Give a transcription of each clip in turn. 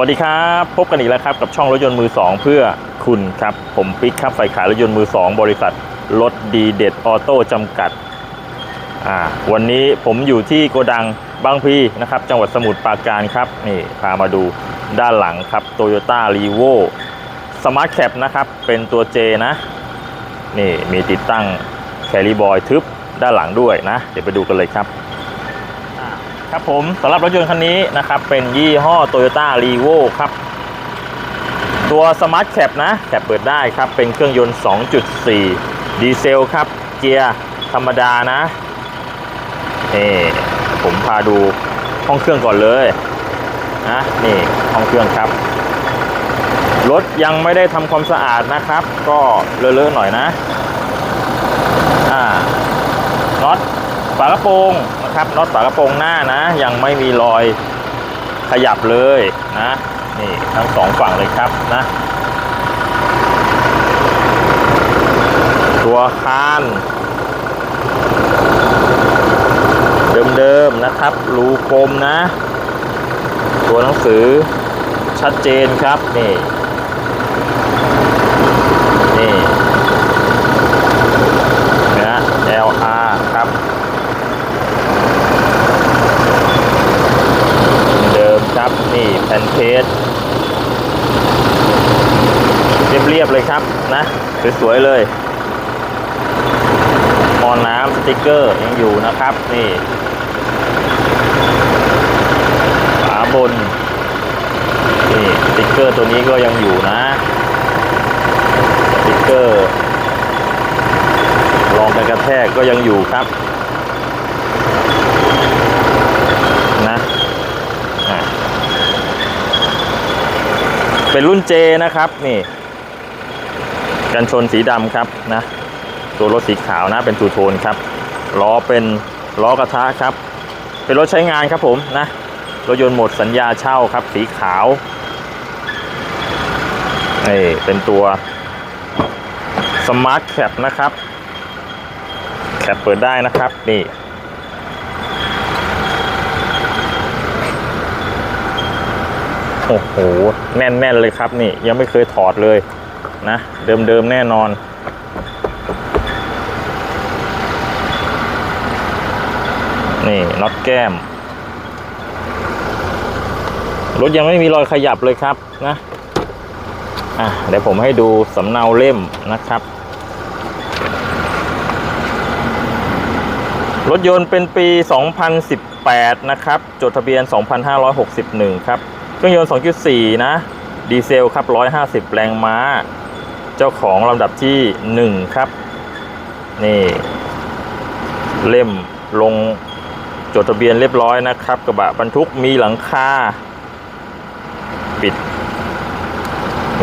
วัสดีครับ พบกันอีกแล้วครับกับช่องรถยนต์มือ 2 เพื่อคุณครับ ผมปิ๊กครับฝ่ายขายรถยนต์มือ 2 บริษัทรถดีเด็ดออโต้จำกัดอ่าวันนี้ผมอยู่ที่โกดังบางพีนะครับ จังหวัดสมุทรปราการครับนี่พามาดูด้านหลังครับ Toyota r e v o Smart Cap นะครับ เป็นตัว J นะ นี่มีติดตั้งแคลิบอยทึบด้านหลังด้วยนะ เดี๋ยวไปดูกันเลยครับ ครับผมสำหรับรถยนต์คันนี้นะครับ เป็นยี่ห้อ Toyota r e v o ครับ ตัว Smart Cap นะแคปเปิดได้ครับ เป็นเครื่องยนต์ 2.4 ดีเซลครับ เกียร์ธรรมดานะนี่ผมพาดูห้องเครื่องก่อนเลยนะนี่ห้องเครื่องครับรถยังไม่ได้ทำความสะอาดนะครับ ก็เลอะๆหน่อยนะอ่าน็อตฝากระโปรง นะครับน็อตฝากระโปรงหน้านะ ยังไม่มีรอยขยับเลยนะนี่ทั้งสองฝั่งเลยครับนะ ตัวคานเดิมๆนะครับ รูกลมนะ ตัวหนังสือชัดเจนครับนี่นะ LR ครับ เดิมครับนี่แผ่นเพจ เลยครับนะสวยๆเลยมอน้ำสติกเกอร์ยังอยู่นะครับ นี่ฝาบนนี่สติกเกอร์ตัวนี้ก็ยังอยู่นะสติกเกอร์รองกันกระแทกก็ยังอยู่ครับนะเป็นรุ่นเจนะครับนี่ กันชนสีดำครับนะตัวรถสีขาวนะเป็นทูโทนครับล้อเป็นล้อกระทะครับ เป็นรถใช้งานครับผมนะรถยนต์หมดสัญญาเช่าครับ สีขาวนี่เป็นตัวสมาร์ทแคปนะครับแคปเปิดได้นะครับนี่โอ้โห แน่น ๆ เลยครับนี่ ยังไม่เคยถอดเลย นะ เดิมๆแน่นอน นี่น็อตแก้ม รถยังไม่มีรอยขยับเลยครับนะอะเดี๋ยวผมให้ดูสำเนาเล่มนะครับ รถยนต์เป็นปี 2018 นะครับ จดทะเบียน 2561 ครับ เครื่องยนต์ 2.4 นะ ดีเซลครับ 150 แรงม้า เจ้าของลำดับที่ 1 ครับ นี่ เล่มลงจดทะเบียนเรียบร้อยนะครับ กระบะบรรทุกมีหลังคาปิด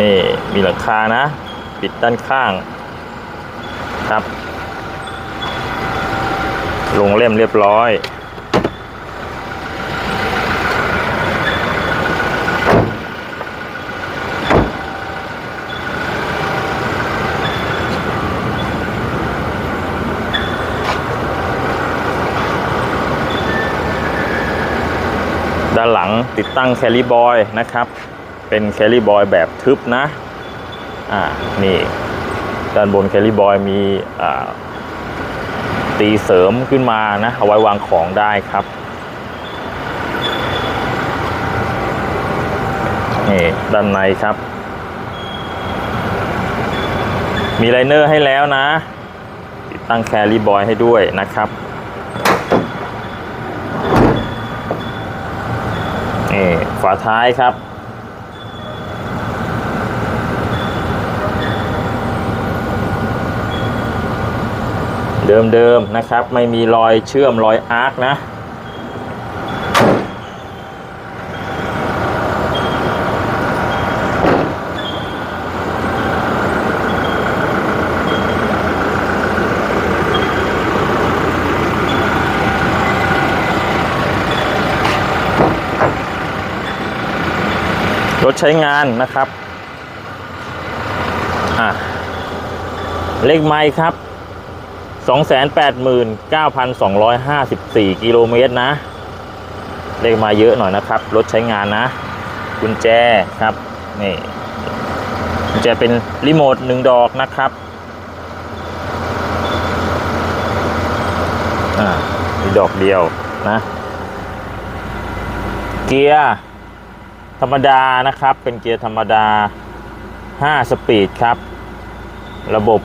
นี่มีหลังคานะ ปิดด้านข้างครับ ลงเล่มเรียบร้อย ด้านหลังติดตั้งแคล r บอยนะครับ เป็นแคล r บอยแบบทึบนะ อ่า นี่ ด้านบนแคล r บอยมีอ่าตีเสริมขึ้นมานะ เอาไว้วางของได้ครับ นี่ ด้านในครับ มีไลเนอร์ให้แล้วนะ ติดตั้งแคล r บอยให้ด้วยนะครับ นี่ฝาท้ายครับ เดิมๆนะครับ ไม่มีรอยเชื่อมรอยอาร์คนะ ถใช้งานนะครับอะเลขไมค์ครับ 289,254 กิโลเมตรนะ เลขมาเยอะหน่อยนะครับ รถใช้งานนะ กุญแจครับ นี่กุญแจเป็นรีโมทหนึ่งดอกนะครับอ่ามีดอกเดียวนะ เกียร์ รรมดานะครับ เป็นเกียร์ธรรมดา 5 สปีดครับ ระบบ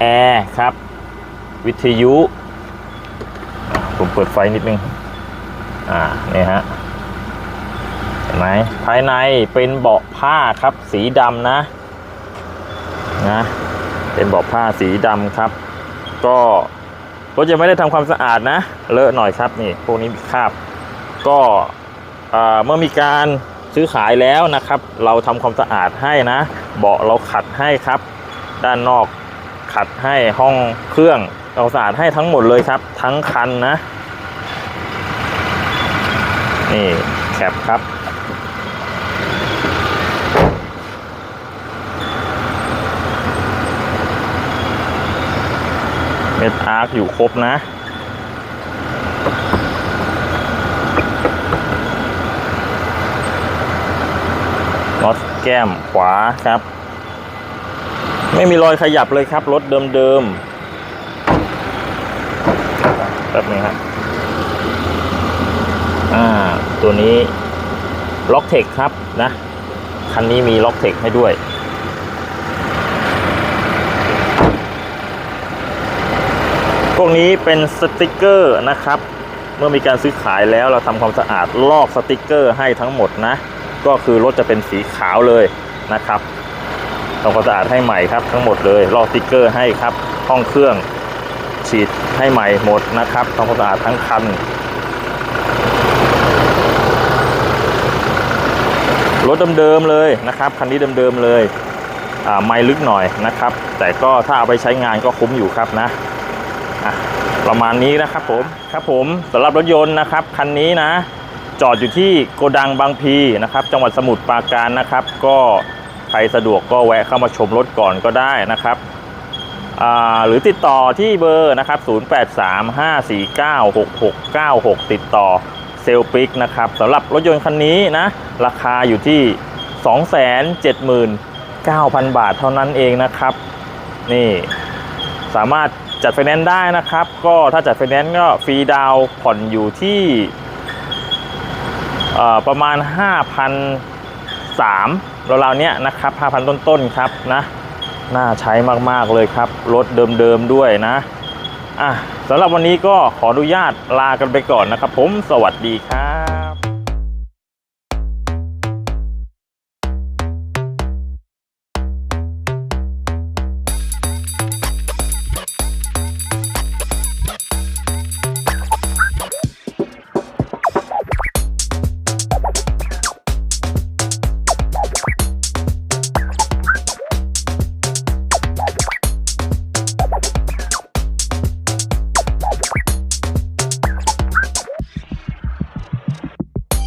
แอร์ครับ วิทยุ ผมเปิดไฟนิดนึง อ่า นี่ฮะเห็นไหมภายในเป็นเบาะผ้าครับ สีดำนะ นะ เป็นเบาะผ้าสีดำครับ ก็รถยังไม่ได้ทำความสะอาดนะ เลอะหน่อยครับนี่ พวกนี้มีคราบ ก็ เมื่อมีการซื้อขายแล้วนะครับ เราทำความสะอาดให้นะ เบาะเราขัดให้ครับ ด้านนอกขัดให้ห้องเครื่องเราสะอาดให้ทั้งหมดเลยครับ ทั้งคันนะ นี่แคปครับเม็ดอาร์คอยู่ครบนะ น็อตแก้มขวาครับ ไม่มีรอยขยับเลยครับ รถเดิมๆแป๊บนึงครับอ่าตัวนี้ล็อกเทคครับนะคันนี้มีล็อกเทคให้ด้วยพวกนี้เป็นสติกเกอร์นะครับ เมื่อมีการซื้อขายแล้วเราทำความสะอาดลอกสติกเกอร์ให้ทั้งหมดนะ ก็คือรถจะเป็นสีขาวเลยนะครับทำความสะอาดให้ใหม่ครับทั้งหมดเลยลอกสติกเกอร์ให้ครับห้องเครื่องฉีดให้ใหม่หมดนะครับทำความสะอาดทั้งคันรถเดิมๆเลยนะครับคันนี้เดิมๆเลยอ่าไม่ลึกหน่อยนะครับ แต่ก็ถ้าเอาไปใช้งานก็คุ้มอยู่ครับนะประมาณนี้นะครับผมครับผมสำหรับรถยนต์นะครับคันนี้นะ จอดอยู่ที่โกดังบางพีนะครับ จังหวัดสมุทรปราการนะครับ ก็ใครสะดวกก็แวะเข้ามาชมรถก่อนก็ได้นะครับหรือติดต่อที่เบอร์นะครับ 0835496696 ติดต่อเซลปิกนะครับสำหรับรถยนต์คันนี้นะ ราคาอยู่ที่ 279,000 บาทเท่านั้นเองนะครับ นี่สามารถจัดไฟแนนซ์ได้นะครับ ก็ถ้าจัดไฟแนนซ์ก็ฟรีดาวผ่อนอยู่ที่ ประมาณ 5,003ราวๆเนี้ยนะครับ5,000 ต้นๆครับนะน่าใช้มากๆเลยครับ รถเดิมๆด้วยนะอะสำหรับวันนี้ก็ขออนุญาตลากันไปก่อนนะครับ ผมสวัสดีครับ